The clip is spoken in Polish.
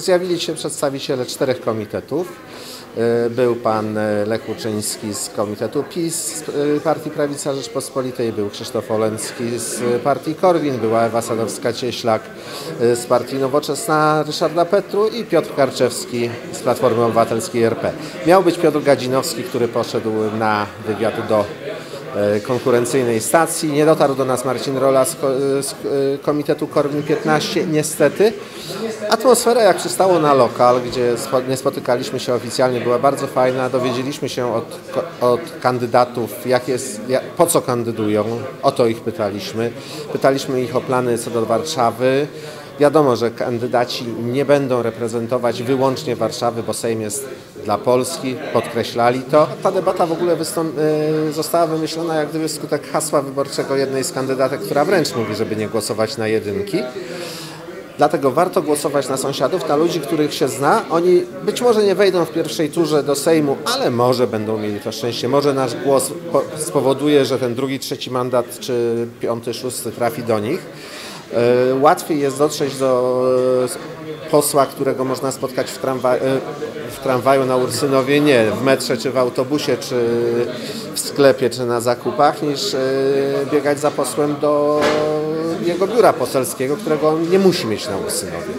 Zjawili się przedstawiciele czterech komitetów. E, Był pan e, Lech Łuczyński z Komitetu PiS z e, Partii Prawica Rzeczpospolitej, był Krzysztof Olencki z Partii Korwin, była Ewa Sadowska-Cieślak z Partii Nowoczesna Ryszarda Petru i Piotr Karczewski z Platformy Obywatelskiej RP. Miał być Piotr Gadzinowski, który poszedł na wywiad do konkurencyjnej stacji. Nie dotarł do nas Marcin Rola z, ko- z e, Komitetu Korwin 15, niestety. Atmosfera, jak przystało na lokal, gdzie nie spotykaliśmy się oficjalnie, była bardzo fajna. Dowiedzieliśmy się od, od kandydatów, jak jest, jak, po co kandydują. O to ich pytaliśmy. Pytaliśmy ich o plany co do Warszawy. Wiadomo, że kandydaci nie będą reprezentować wyłącznie Warszawy, bo Sejm jest dla Polski, podkreślali to. Ta debata w ogóle y, została wymyślona jak gdyby wskutek hasła wyborczego jednej z kandydatek, która wręcz mówi, żeby nie głosować na jedynki. Dlatego warto głosować na sąsiadów, na ludzi, których się zna. Oni być może nie wejdą w pierwszej turze do Sejmu, ale może będą mieli to szczęście. Może nasz głos po- spowoduje, że ten drugi, trzeci mandat, czy piąty, szósty trafi do nich. E, Łatwiej jest dotrzeć do e, posła, którego można spotkać w, tramwa- e, w tramwaju na Ursynowie, nie, w metrze, czy w autobusie, czy w sklepie, czy na zakupach, niż biegać za posłem do jego biura poselskiego, którego on nie musi mieć na Ursynowie.